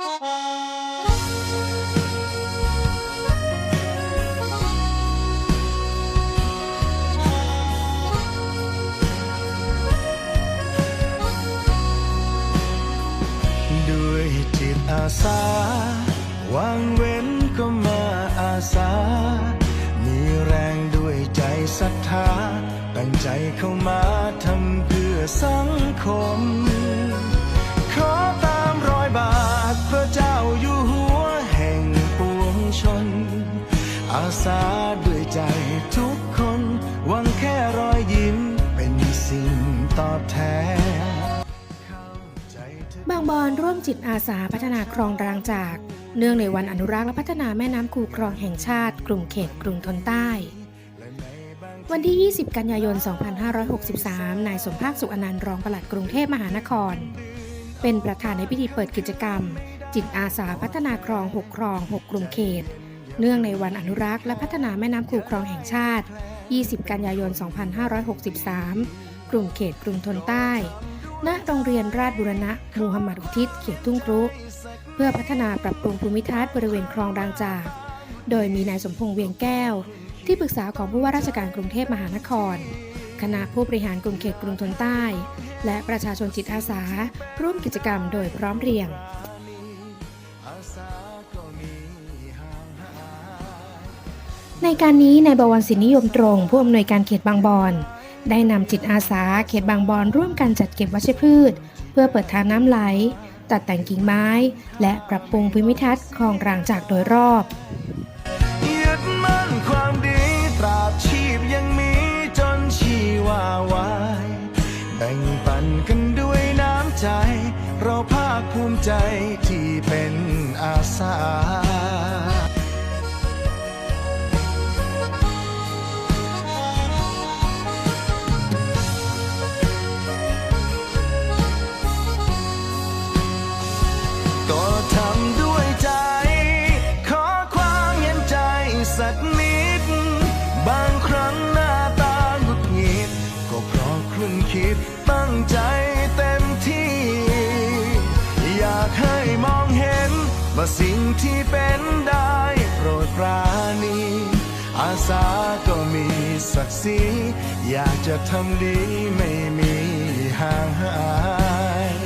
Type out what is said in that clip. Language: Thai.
ด้วยจิตอาสาวางเว้นก็มาอาสา มีแรงด้วยใจศรัทธา ตั้งใจเข้ามาทำเพื่อสังคม อาสาด้วยใจทุกคนหวังแค่รอยยิ้มเป็นสิ่งตอบแทนบางบอนร่วมจิตอาสาพัฒนาคลองรางจาก เนื่องในวันอนุรักษ์และพัฒนาแม่น้ำคูคลองแห่งชาติ กลุ่มเขตกรุงทนใต้ วันที่ 20 กันยายน 2563 นายสมภาคสุอนันต์รองปลัดกรุงเทพมหานคร เป็นประธานในพิธีเปิดกิจกรรม จิตอาสาพัฒนาคลอง 6 คลอง 6 กลุ่มเขต เนื่องในวันอนุรักษ์และพัฒนาแม่น้ำคูคลองแห่งชาติ 20 กันยายน 2563 กลุ่มเขตกรุงทนใต้ ณ โรงเรียนราชบุรณะมูฮัมหมัดอุทิศเขตทุ่งครุ เพื่อพัฒนาปรับปรุงภูมิทัศน์บริเวณคลองรางจาก โดยมีนายสมพงษ์เวียงแก้ว ที่ปรึกษาของผู้ว่าราชการกรุงเทพมหานคร คณะผู้บริหารกลุ่มเขตกรุงทนใต้ และประชาชนจิตอาสา ร่วมกิจกรรมโดยพร้อมเพรียง ในการนี้นายบวรศิลนิยมตรง ผู้อำนวยการเขตบางบอน ได้นำจิตอาสาเขตบางบอนร่วมกันจัดเก็บวัชพืช เพื่อเปิดทางน้ำไหล ตัดแต่งกิ่งไม้ และปรับปรุงภูมิทัศน์คลองรางจากโดยรอบยึดมั่นความดีตราบชีพยังมีจนชีวาวายแบ่งปันกันด้วยน้ำใจ เราภาคภูมิใจที่เป็นอาสา ว่าสิ่งที่เป็นได้โปรดปราณี อาสาก็มีศักดิ์ศรีอยากจะทำดีไม่มีห่างหาย